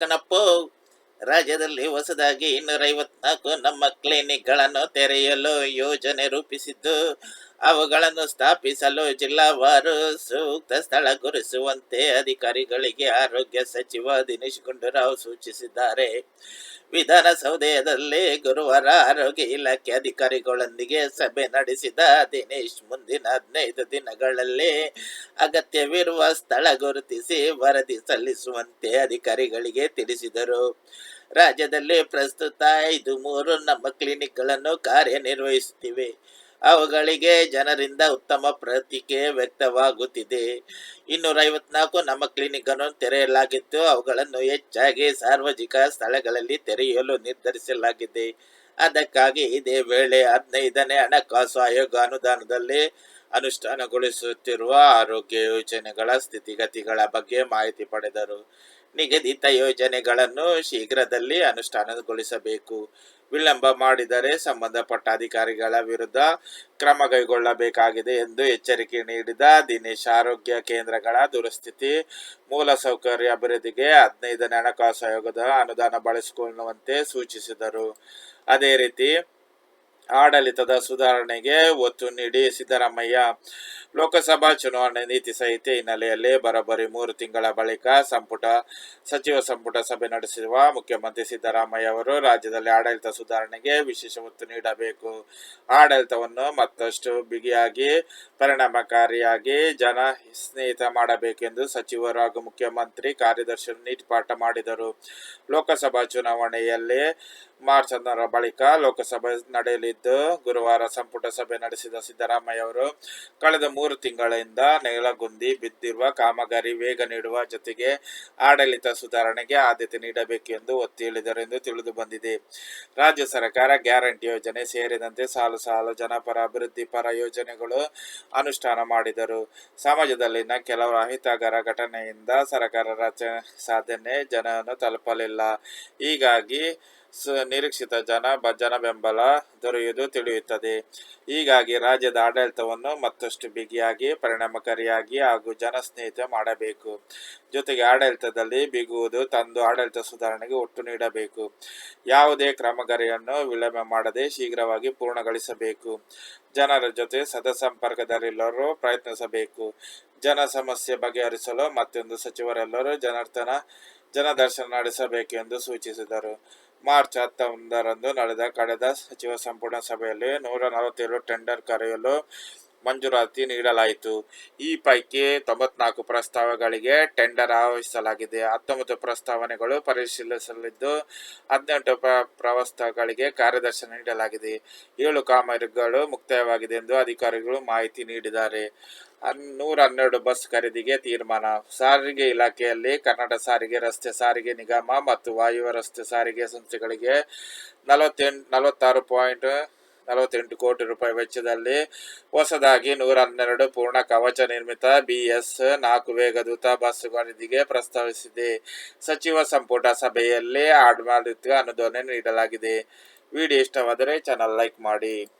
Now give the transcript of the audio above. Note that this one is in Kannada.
ಕನಪ್ಪ ರಾಜ್ಯದಲ್ಲಿ ಹೊಸದಾಗಿ ಇನ್ನೂರ ಐವತ್ನಾಲ್ಕು ನಮ್ಮ ಕ್ಲಿನಿಕ್ಗಳನ್ನು ತೆರೆಯಲು ಯೋಜನೆ ರೂಪಿಸಿದ್ದು. ಅವುಗಳನ್ನು ಸ್ಥಾಪಿಸಲು ಜಿಲ್ಲಾವಾರು ಸೂಕ್ತ ಸ್ಥಳ ಗುರುಸುವಂತೆ ಅಧಿಕಾರಿಗಳಿಗೆ ಆರೋಗ್ಯ ಸಚಿವ ದಿನೇಶ್ ಗುಂಡೂರಾವ್ ಸೂಚಿಸಿದ್ದಾರೆ. ವಿಧಾನಸೌಧದಲ್ಲಿ ಗುರುವಾರ ಆರೋಗ್ಯ ಇಲಾಖೆ ಅಧಿಕಾರಿಗಳೊಂದಿಗೆ ಸಭೆ ನಡೆಸಿದ ದಿನೇಶ್, ಮುಂದಿನ ಹದಿನೈದು ದಿನಗಳಲ್ಲಿ ಅಗತ್ಯವಿರುವ ಸ್ಥಳ ಗುರುತಿಸಿ ವರದಿ ಸಲ್ಲಿಸುವಂತೆ ಅಧಿಕಾರಿಗಳಿಗೆ ತಿಳಿಸಿದರು. ರಾಜ್ಯದಲ್ಲಿ ಪ್ರಸ್ತುತ ಐದು ಮೂರು ನಮ್ಮ ಕ್ಲಿನಿಕ್ಗಳನ್ನು ಕಾರ್ಯನಿರ್ವಹಿಸುತ್ತಿವೆ. ಅವುಗಳಿಗೆ ಜನರಿಂದ ಉತ್ತಮ ಪ್ರತಿಕ್ರಿಯೆ ವ್ಯಕ್ತವಾಗುತ್ತಿದೆ. ಇನ್ನೂರ ಐವತ್ನಾಲ್ಕು ನಮ್ಮ ಕ್ಲಿನಿಕ್ ಅನ್ನು ತೆರೆಯಲಾಗಿತ್ತು. ಅವುಗಳನ್ನು ಹೆಚ್ಚಾಗಿ ಸಾರ್ವಜನಿಕ ಸ್ಥಳಗಳಲ್ಲಿ ತೆರೆಯಲು ನಿರ್ಧರಿಸಲಾಗಿದೆ. ಅದಕ್ಕಾಗಿ ಇದೇ ವೇಳೆ ಹದಿನೈದನೇ ಹಣಕಾಸು ಆಯೋಗ ಅನುದಾನದಲ್ಲಿ ಅನುಷ್ಠಾನಗೊಳಿಸುತ್ತಿರುವ ಆರೋಗ್ಯ ಯೋಜನೆಗಳ ಸ್ಥಿತಿಗತಿಗಳ ಬಗ್ಗೆ ಮಾಹಿತಿ ಪಡೆದರು. ನಿಗದಿತ ಯೋಜನೆಗಳನ್ನು ಶೀಘ್ರದಲ್ಲಿ ಅನುಷ್ಠಾನಗೊಳಿಸಬೇಕು. ವಿಳಂಬ ಮಾಡಿದರೆ ಸಂಬಂಧಪಟ್ಟ ಅಧಿಕಾರಿಗಳ ವಿರುದ್ಧ ಕ್ರಮ ಕೈಗೊಳ್ಳಬೇಕಾಗಿದೆ ಎಂದು ಎಚ್ಚರಿಕೆ ನೀಡಿದ ದಿನೇಶ್, ಆರೋಗ್ಯ ಕೇಂದ್ರಗಳ ದುರಸ್ಥಿತಿ ಮೂಲಸೌಕರ್ಯ ಅಭಿವೃದ್ಧಿಗೆ ಹದಿನೈದನೇ ಹಣಕಾಸು ಆಯೋಗದ ಅನುದಾನ ಬಳಸಿಕೊಳ್ಳುವಂತೆ ಸೂಚಿಸಿದರು. ಅದೇ ರೀತಿ ಆಡಳಿತದ ಸುಧಾರಣೆಗೆ ಒತ್ತು ನೀಡಿ ಸಿದ್ದರಾಮಯ್ಯ. ಲೋಕಸಭಾ ಚುನಾವಣೆ ನೀತಿ ಸಂಹಿತೆ ಹಿನ್ನೆಲೆಯಲ್ಲಿ ಬರೋಬ್ಬರಿ ಮೂರು ತಿಂಗಳ ಬಳಿಕ ಸಂಪುಟ, ಸಚಿವ ಸಂಪುಟ ಸಭೆ ನಡೆಸಿರುವ ಮುಖ್ಯಮಂತ್ರಿ ಸಿದ್ದರಾಮಯ್ಯ ಅವರು ರಾಜ್ಯದಲ್ಲಿ ಆಡಳಿತ ಸುಧಾರಣೆಗೆ ವಿಶೇಷ ಒತ್ತು ನೀಡಬೇಕು. ಆಡಳಿತವನ್ನು ಮತ್ತಷ್ಟು ಬಿಗಿಯಾಗಿ, ಪರಿಣಾಮಕಾರಿಯಾಗಿ ಜನ ಸ್ನೇಹಿತ ಮಾಡಬೇಕೆಂದು ಸಚಿವರು ಹಾಗೂ ಮುಖ್ಯಮಂತ್ರಿ ಕಾರ್ಯದರ್ಶಿ ನೀತಿಪಾಠ ಮಾಡಿದರು. ಲೋಕಸಭಾ ಚುನಾವಣೆಯಲ್ಲಿ ಮಾರ್ಚ್ ಹದಿನಾರರ ಬಳಿಕ ಲೋಕಸಭೆ ನಡೆಯಲಿದ್ದು, ಗುರುವಾರ ಸಂಪುಟ ಸಭೆ ನಡೆಸಿದ ಸಿದ್ದರಾಮಯ್ಯ ಅವರು ಕಳೆದ ಮೂರು ತಿಂಗಳಿಂದ ನೆಲಗುಂದಿ ಬಿದ್ದಿರುವ ಕಾಮಗಾರಿ ವೇಗ ನೀಡುವ ಜೊತೆಗೆ ಆಡಳಿತ ಸುಧಾರಣೆಗೆ ಆದ್ಯತೆ ನೀಡಬೇಕು ಎಂದು ಒತ್ತಿ ಹೇಳಿದರು ಎಂದು ತಿಳಿದು ಬಂದಿದೆ. ರಾಜ್ಯ ಸರ್ಕಾರ ಗ್ಯಾರಂಟಿ ಯೋಜನೆ ಸೇರಿದಂತೆ ಸಾಲು ಸಾಲು ಜನಪರ ಅಭಿವೃದ್ಧಿ ಪರ ಯೋಜನೆಗಳು ಅನುಷ್ಠಾನ ಮಾಡಿದರು. ಸಮಾಜದಲ್ಲಿನ ಕೆಲವು ಅಹಿತಕರ ಘಟನೆಯಿಂದ ಸರ್ಕಾರ ರಚನೆ ಸಾಧನೆ ಜನರನ್ನು ತಲುಪಲಿಲ್ಲ. ಹೀಗಾಗಿ ನಿರೀಕ್ಷಿತ ಜನ ಜನ ಬೆಂಬಲ ದೊರೆಯುವುದು ತಿಳಿಯುತ್ತದೆ. ಹೀಗಾಗಿ ರಾಜ್ಯದ ಆಡಳಿತವನ್ನು ಮತ್ತಷ್ಟು ಬಿಗಿಯಾಗಿ, ಪರಿಣಾಮಕಾರಿಯಾಗಿ ಹಾಗೂ ಜನಸ್ನೇಹಿತ ಮಾಡಬೇಕು. ಜೊತೆಗೆ ಆಡಳಿತದಲ್ಲಿ ಬಿಗುವುದು ತಂದು ಆಡಳಿತ ಸುಧಾರಣೆಗೆ ಒಟ್ಟು ನೀಡಬೇಕು. ಯಾವುದೇ ಕ್ರಮಗಾರಿಯನ್ನು ವಿಳಂಬ ಮಾಡದೆ ಶೀಘ್ರವಾಗಿ ಪೂರ್ಣಗೊಳಿಸಬೇಕು. ಜನರ ಜೊತೆ ಸದಾ ಸಂಪರ್ಕದಲ್ಲಿಲ್ಲರೂ ಪ್ರಯತ್ನಿಸಬೇಕು. ಜನ ಸಮಸ್ಯೆ ಬಗೆಹರಿಸಲು ಮತ್ತೊಂದು ಸಚಿವರೆಲ್ಲರೂ ಜನರ್ತನ ಜನದರ್ಶನ ನಡೆಸಬೇಕು ಎಂದು ಸೂಚಿಸಿದರು. ಮಾರ್ಚ್ ಹತ್ತೊಂದರಂದು ನಡೆದ ಕಳೆದ ಸಚಿವ ಸಂಪುಟ ಸಭೆಯಲ್ಲಿ ನೂರ ನಲವತ್ತೇಳು ಟೆಂಡರ್ ಕರೆಯಲು ಮಂಜೂರಾತಿ ನೀಡಲಾಯಿತು. ಈ ಪೈಕಿ ತೊಂಬತ್ನಾಲ್ಕು ಪ್ರಸ್ತಾವಗಳಿಗೆ ಟೆಂಡರ್ ಆಹ್ವಾನಿಸಲಾಗಿದೆ. ಹತ್ತೊಂಬತ್ತು ಪ್ರಸ್ತಾವನೆಗಳು ಪರಿಶೀಲಿಸಲಿದ್ದು, ಹದಿನೆಂಟು ಪ್ರ ಪ್ರಸ್ತಾವಗಳಿಗೆ ಕಾರ್ಯದರ್ಶನ ನೀಡಲಾಗಿದೆ. ಏಳು ಕಾಮಗಾರಿಗಳು ಮುಕ್ತಾಯವಾಗಿದೆ ಎಂದು ಅಧಿಕಾರಿಗಳು ಮಾಹಿತಿ ನೀಡಿದ್ದಾರೆ. ನೂರ ಹನ್ನೆರಡು ಬಸ್ ಖರೀದಿಗೆ ತೀರ್ಮಾನ. ಸಾರಿಗೆ ಇಲಾಖೆಯಲ್ಲಿ ಕರ್ನಾಟಕ ಸಾರಿಗೆ, ರಸ್ತೆ ಸಾರಿಗೆ ನಿಗಮ ಮತ್ತು ವಾಯುವ ರಸ್ತೆ ಸಾರಿಗೆ ಸಂಸ್ಥೆಗಳಿಗೆ ನಲವತ್ತೆಂಟು, ನಲವತ್ತಾರು ಪಾಯಿಂಟ್ ನಲವತ್ತೆಂಟು ಕೋಟಿ ರೂಪಾಯಿ ವೆಚ್ಚದಲ್ಲಿ ಹೊಸದಾಗಿ ನೂರ ಹನ್ನೆರಡು ಪೂರ್ಣ ಕವಚ ನಿರ್ಮಿತ ಬಿಎಸ್ ನಾಲ್ಕು ವೇಗದೂತ ಬಸ್ ಖರೀದಿಗೆ ಪ್ರಸ್ತಾವಿಸಿದೆ. ಸಚಿವ ಸಂಪುಟ ಸಭೆಯಲ್ಲಿ ಆಡಳಿತ ಅನುದಾನ ನೀಡಲಾಗಿದೆ. ವಿಡಿಯೋ ಇಷ್ಟವಾದರೆ ಚಾನಲ್ ಲೈಕ್ ಮಾಡಿ.